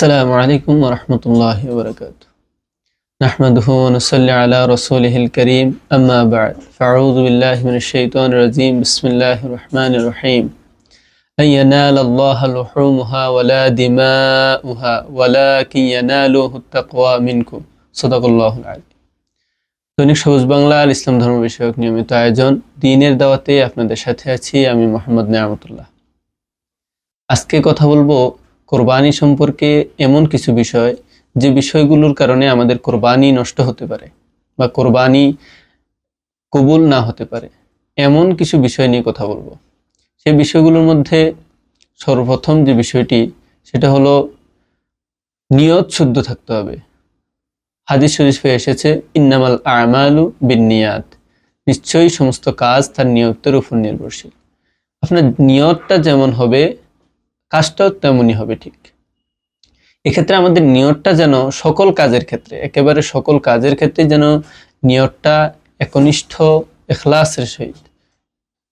السلام عليكم ورحمة الله وبركاته نحمده ونصلي على رسوله الكريم أما بعد فأعوذ بالله من الشيطان الرجيم بسم الله الرحمن الرحيم أن ينال الله لحومها ولا دماؤها ولكن يناله التقوى منكم صدق الله العظيم দৈনিক সবুজ বাংলার ইসলাম ধর্ম বিষয়ক নিয়মিত আয়োজন দিনের দাওয়াতে আপনাদের সাথে আছি আমি মোহাম্মদ নিয়ামতুল্লাহ আজকে কথা বলবো কোরবানি সম্পর্কে এমন কিছু বিষয় যে বিষয়গুলোর কারণে আমাদের কোরবানি নষ্ট হতে পারে বা কোরবানি কবুল না হতে পারে। এমন কিছু বিষয় নিয়ে কথা বলব। সেই বিষয়গুলোর মধ্যে সর্বপ্রথম যে বিষয়টি, সেটা হলো নিয়ত শুদ্ধ থাকতে হবে। হাদিস শরীফে এসেছে, ইন্নামাল আমালু বিনিয়াত নিশ্চয়ই সমস্ত কাজ তার নিয়তের উপর নির্ভরশীল। আপনার নিয়তটা যেমন হবে কাজটাও তেমনই হবে ঠিক। এক্ষেত্রে আমাদের নিয়তটা যেন সকল কাজের ক্ষেত্রে, একেবারে সকল কাজের ক্ষেত্রে যেন নিয়তটা একনিষ্ঠ, এখলাসের সহিত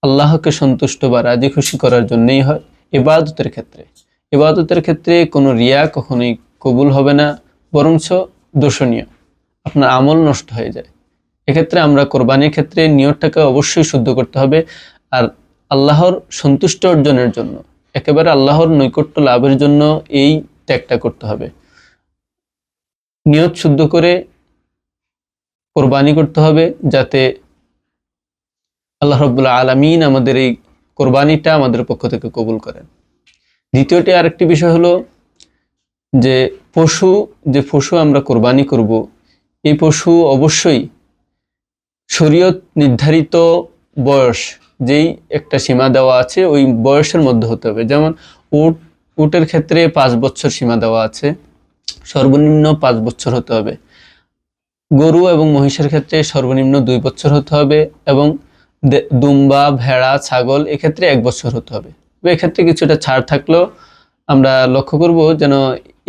আল্লাহকে সন্তুষ্ট বা রাজি খুশি করার জন্যই হয় ইবাদতের ক্ষেত্রে। ইবাদতের ক্ষেত্রে কোনো রিয়া কখনোই কবুল হবে না, বরঞ্চ দোষণীয়। আপনার আমল নষ্ট হয়ে যায়। এক্ষেত্রে আমরা কোরবানির ক্ষেত্রে নিয়তটাকে অবশ্যই শুদ্ধ করতে হবে আর আল্লাহর সন্তুষ্ট অর্জনের জন্য একেবারে আল্লাহর নৈকট্য লাভের জন্য এই ত্যাগটা করতে হবে। নিয়ত শুদ্ধ করে কোরবানি করতে হবে যাতে আল্লাহ রব্বুল্লাহ আলমিন আমাদের এই কোরবানিটা আমাদের পক্ষ থেকে কবুল করেন। দ্বিতীয়টি আরেকটি বিষয় হলো যে পশু যে পশু আমরা কোরবানি করব, এই পশু অবশ্যই শরীয়ত নির্ধারিত বয়স যেই একটা সীমা দেওয়া আছে, ওই বয়সের মধ্যে হতে হবে। যেমন উট, উটের ক্ষেত্রে পাঁচ বছর সীমা দেওয়া আছে, সর্বনিম্ন পাঁচ বছর হতে হবে। গরু এবং মহিষের ক্ষেত্রে সর্বনিম্ন দুই বছর হতে হবে এবং দুম্বা, ভেড়া, ছাগল এক্ষেত্রে এক বছর হতে হবে। এক্ষেত্রে কিছুটা ছাড় থাকলেও আমরা লক্ষ্য করব যেন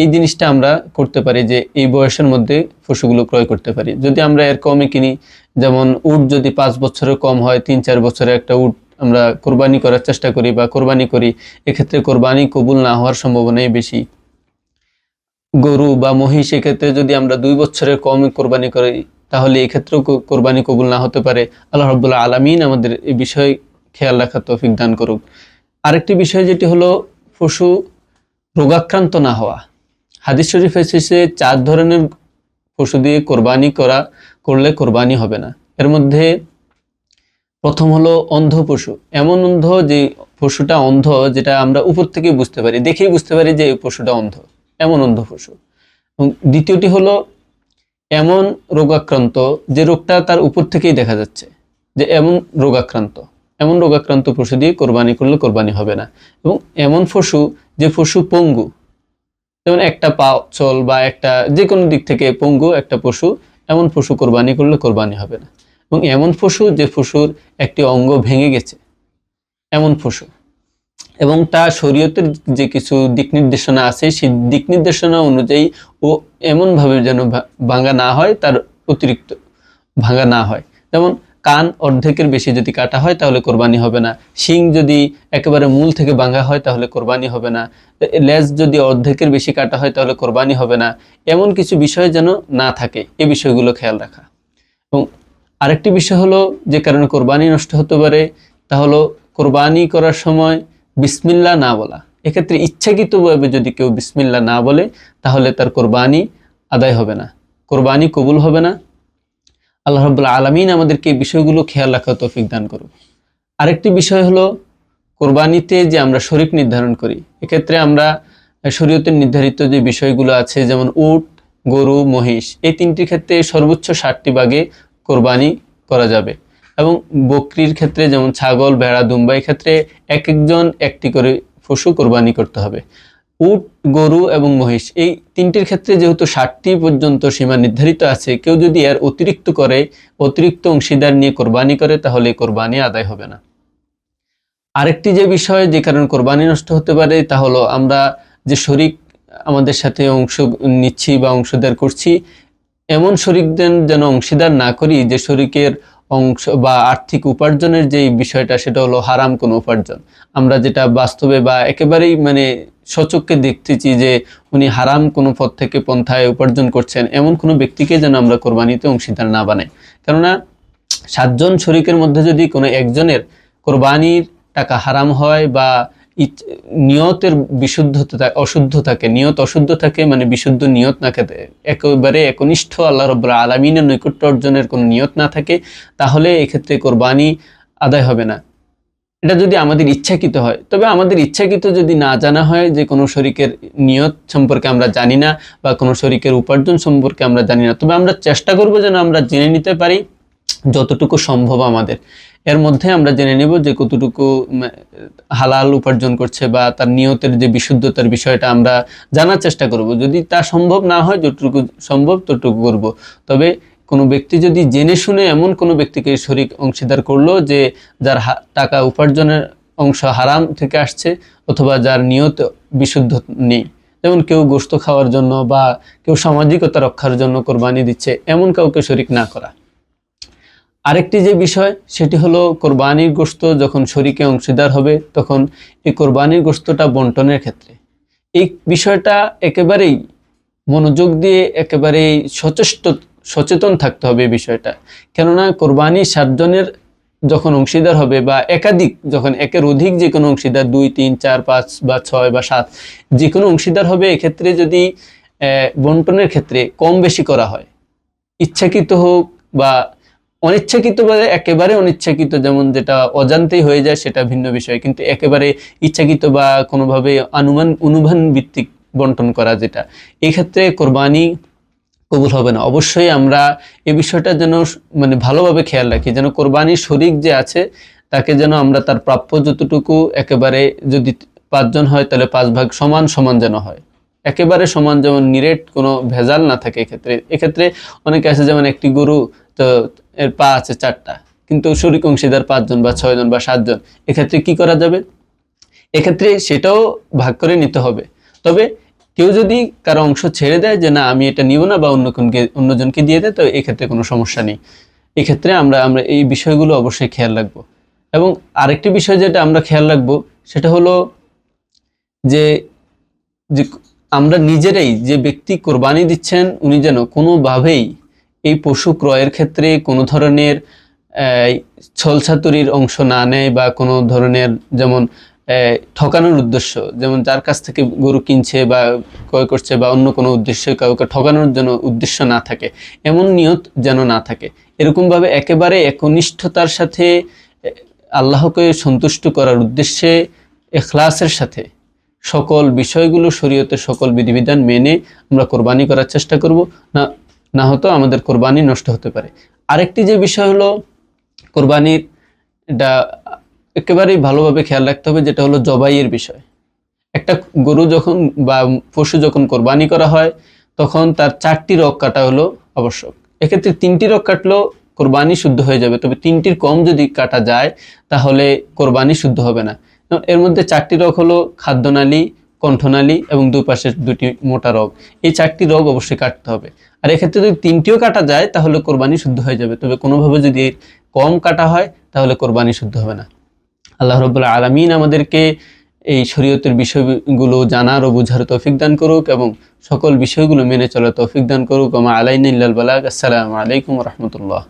এই জিনিসটা আমরা করতে পারি যে এই বয়সের মধ্যে পশুগুলো ক্রয় করতে পারি। যদি আমরা এর কমে কিনি, যেমন উট যদি পাঁচ বছরের কম হয়, তিন চার বছরের একটা উট আমরা কোরবানি করার চেষ্টা করি বা কোরবানি করি, এক্ষেত্রে কোরবানি কবুল না হওয়ার সম্ভাবনাই বেশি। গরু বা মহিষ এক্ষেত্রে যদি আমরা দুই বছরের কম কোরবানি করি, তাহলে এক্ষেত্রেও কোরবানি কবুল না হতে পারে। আল্লাহ রব্বুল্লাহ আলমিন আমাদের এই বিষয়ে খেয়াল রাখার তৌফিক দান করুক। আরেকটি বিষয় যেটি হলো, পশু রোগাক্রান্ত না হওয়া। হাদিস শরীফ এসেছে, চার ধরনের পশু দিয়ে কোরবানি করা, করলে কোরবানি হবে না। এর মধ্যে প্রথম হলো অন্ধ পশু। এমন অন্ধ যে পশুটা অন্ধ যেটা আমরা উপর থেকে বুঝতে পারি, দেখেই বুঝতে পারি যে এই পশুটা অন্ধ। এমন অন্ধ পশু। দ্বিতীয়টি হলো এমন রোগাক্রান্ত যে রোগটা তার উপর থেকেই দেখা যাচ্ছে, যে এমন রোগাক্রান্ত। এমন রোগাক্রান্ত পশু দিয়ে কোরবানি করলে কোরবানি হবে না। এবং এমন পশু যে পশু পঙ্গু যেমন একটা পা চল বা একটা যে কোনো দিক থেকে পঙ্গু, একটা পশু, এমন পশু কোরবানি করলে কোরবানি হবে না। এবং এমন পশু যে পশুর একটি অঙ্গ ভেঙে গেছে, এমন পশু। এবং তা শরীয়তের যে কিছু দিক নির্দেশনা আছে, সেই দিক নির্দেশনা অনুযায়ী ও এমনভাবে যেন ভাঙা না হয়, তার অতিরিক্ত ভাঙা না হয়। যেমন কান অর্ধেকের বেশি যদি কাটা হয়, তাহলে কোরবানি হবে না। শিং যদি একেবারে মূল থেকে ভাঙা হয়, তাহলে কোরবানি হবে না। লেজ যদি অর্ধেকের বেশি কাটা হয়, তাহলে কোরবানি হবে না। এমন কিছু বিষয় যেন না থাকে, এ বিষয়গুলো খেয়াল রাখা। এবং আরেকটি বিষয় হলো যে কারণে কোরবানি নষ্ট হতে পারে, তা হলো কোরবানি করার সময় বিসমিল্লা না বলা। এক্ষেত্রে ইচ্ছাকৃতভাবে যদি কেউ বিসমিল্লা না বলে, তাহলে তার কোরবানি আদায় হবে না। কোরবানি কবুল হবে না আল্লাহ রব্বুল্লাহ আলমিন আমাদেরকে এই বিষয়গুলো খেয়াল রাখা তৌফিক দান করুক। আরেকটি বিষয় হলো, কোরবানিতে যে আমরা শরিক নির্ধারণ করি, এক্ষেত্রে আমরা শরীয়তের নির্ধারিত যে বিষয়গুলো আছে, যেমন উট, গরু, মহিষ, এই তিনটির ক্ষেত্রে সর্বোচ্চ ষাটটি ভাগে কোরবানি করা যাবে। এবং বকরির ক্ষেত্রে যেমন ছাগল, ভেড়া, দুম্বা ক্ষেত্রে এক একজন একটি করে পশু কোরবানি করতে হবে। উট, গরু এবং মহিষ। এই তিনটির ক্ষেত্রে যেহেতু ষাটটি পর্যন্ত সীমা নির্ধারিত আছে, কেউ যদি এর অতিরিক্ত করে, অতিরিক্ত অংশীদার নিয়ে কোরবানি করে, তাহলে কোরবানি আদায় হবে না। আরেকটি যে বিষয়, যে কারণে কোরবানি নষ্ট হতে পারে, তা হলো আমরা যে শরিক আমাদের সাথে অংশ নিচ্ছি বা অংশদার করছি, এমন শরিকদের যেন অংশীদার না করি, যে শরিকের অংশ বা আর্থিক উপার্জনের যে বিষয়টা, সেটা হলো হারাম কোনো উপার্জন। আমরা যেটা বাস্তবে বা একেবারেই মানে সচক্ষে দেখতেছি যে উনি হারাম কোনো পথ থেকে পন্থায় উপার্জন করছেন, এমন কোনো ব্যক্তিকে যেন আমরা কোরবানিতে অংশীদার না বানাই। কেননা সাতজন শরিকের মধ্যে যদি কোনো একজনের কোরবানির টাকা হারাম হয় বা নিয়তের বিশুদ্ধতা, অশুদ্ধ থাকে, নিয়ত অশুদ্ধ থাকে মানে বিশুদ্ধ নিয়ত না থাকে একেবারে একনিষ্ঠ আল্লাহ রব্বুল আলমিনের নৈকট্য অর্জনের কোনো নিয়ত না থাকে, তাহলে এক্ষেত্রে কোরবানি আদায় হবে না। এটা যদি আমাদের ইচ্ছাকৃত হয়, তবে আমাদের ইচ্ছাকৃত যদি না জানা হয় যে কোনো শরিকের নিয়ত সম্পর্কে আমরা জানি না বা কোনো শরিকের উপার্জন সম্পর্কে আমরা জানি না, তবে আমরা চেষ্টা করব যেন আমরা জেনে নিতে পারি যতটুকু সম্ভব আমাদের। এর মধ্যে আমরা জেনে নেব যে কতটুকু হালাল উপার্জন করছে বা তার নিয়তের যে বিশুদ্ধতার বিষয়টা আমরা জানার চেষ্টা করব। যদি তা সম্ভব না হয়, যতটুকু সম্ভব ততটুকু করব। তবে কোনো ব্যক্তি যদি জেনে শুনে এমন কোনো ব্যক্তিকে শরিক অংশীদার করল যে যার টাকা উপার্জনের অংশ হারাম থেকে আসছে অথবা যার নিয়ত বিশুদ্ধ নেই, যেমন কেউ গোস্ত খাওয়ার জন্য বা কেউ সামাজিকতা রক্ষার জন্য কোরবানি দিচ্ছে, এমন কাউকে শরিক না করা। আরেকটি যে বিষয়, সেটি হলো কোরবানির গোস্ত যখন শরিকে অংশীদার হবে, তখন এই কোরবানির গোস্তটা বন্টনের ক্ষেত্রে। এই বিষয়টা একেবারেই মনোযোগ দিয়ে একেবারেই সচেষ্ট সচেতন থাকতে হবে এই বিষয়টা। কেননা কোরবানি সাতজনের যখন অংশীদার হবে বা একাধিক, যখন একের অধিক যে কোনো অংশীদার, দুই, তিন, চার, পাঁচ বা ছয় বা সাত, যে কোনো অংশীদার হবে, এক্ষেত্রে যদি বন্টনের ক্ষেত্রে কম বেশি করা হয়। ইচ্ছাকৃত হোক বা অনিচ্ছাকৃত বা একেবারে অনিচ্ছাকৃত, যেমন যেটা অজান্তেই হয়ে যায়, সেটা ভিন্ন বিষয়। কিন্তু একেবারে ইচ্ছাকৃত বা কোনোভাবে অনুমান অনুমান ভিত্তিক বন্টন করা যেটা। এই ক্ষেত্রে কোরবানি কবুল হবে না। অবশ্যই আমরা এই বিষয়টা যেন মানে ভালোভাবে খেয়াল রাখি, যেন কোরবানির শরিক যে আছে, তাকে যেন আমরা তার প্রাপ্য যতটুকু একেবারে যদি পাঁচজন হয়, তাহলে পাঁচ ভাগ সমান সমান যেন হয়। একেবারে সমান যেমন নিরেট কোনো ভেজাল না থাকে এক্ষেত্রে। এক্ষেত্রে অনেকে আছে যেমন একটি গরু, তো এর পা আছে চারটা, কিন্তু শরিক অংশীদার পাঁচজন বা ছয়জন বা সাতজন। এক্ষেত্রে কি করা যাবে? এক্ষেত্রে সেটাও ভাগ করে নিতে হবে। তবে কেউ যদি কারও অংশ ছেড়ে দেয় যে, না, আমি এটা নিব না বা অন্য কোনকে অন্যজনকে দিয়ে দেয়, তো এক্ষেত্রে কোনো সমস্যা নেই। এক্ষেত্রে আমরা আমরা এই বিষয়গুলো অবশ্যই খেয়াল রাখব। এবং আরেকটি বিষয় যেটা আমরা খেয়াল রাখব, সেটা হলো যে যে আমরা নিজেরাই যে ব্যক্তি কোরবানি দিচ্ছেন, উনি যেন কোনোভাবেই এই পশু ক্রয়ের ক্ষেত্রে কোনো ধরনের ছলছাতুরির অংশ না নেয় বা কোনো ধরনের যেমন ঠকানোর উদ্দেশ্য। যেমন যার কাছ থেকে গরু কিনছে বা ক্রয় করছে বা অন্য কোনো উদ্দেশ্যে কাউকে ঠকানোর জন্য উদ্দেশ্য না থাকে, এমন নিয়ত যেন না থাকে। এরকমভাবে একেবারে একনিষ্ঠতার সাথে আল্লাহকে সন্তুষ্ট করার উদ্দেশ্যে, এখলাসের সাথে সকল বিষয়গুলো শরীয়তের সকল বিধিবিধান মেনে আমরা কোরবানি করার চেষ্টা করব। না না হতো আমাদের কোরবানি নষ্ট হতে পারে। আরেকটি যে বিষয় হলো কোরবানির, এটা একেবারেই ভালোভাবে খেয়াল রাখতে হবে, যেটা হলো জবাইয়ের বিষয়। একটা গরু যখন বা পশু যখন কোরবানি করা হয়, তখন তার চারটি রক কাটা হলো আবশ্যক। এক্ষেত্রে তিনটি রক কাটলেও কোরবানি শুদ্ধ হয়ে যাবে। তবে তিনটির কম যদি কাটা যায়, তাহলে কোরবানি শুদ্ধ হবে না। এর মধ্যে চারটি রোগ হলো খাদ্যনালী, কণ্ঠনালী এবং দুই পাশের দুটি মোটা রোগ। এই চারটি রোগ অবশ্যই কাটতে হবে। আর এক্ষেত্রে যদি তিনটিও কাটা যায়, তাহলে কোরবানি শুদ্ধ হয়ে যাবে। তবে কোনোভাবে যদি কম কাটা হয়, তাহলে কোরবানি শুদ্ধ হবে না। আল্লাহ রবুল্লাহ আলমিন আমাদেরকে এই শরীয়তের বিষয়গুলো জানার ও বোঝার তৌফিক দান করুক এবং সকল বিষয়গুলো মেনে চলার তৌফিক দান করুক। আমা আলাইন বালাক আসসালামু আলাইকুম রহমতুল্লাহ।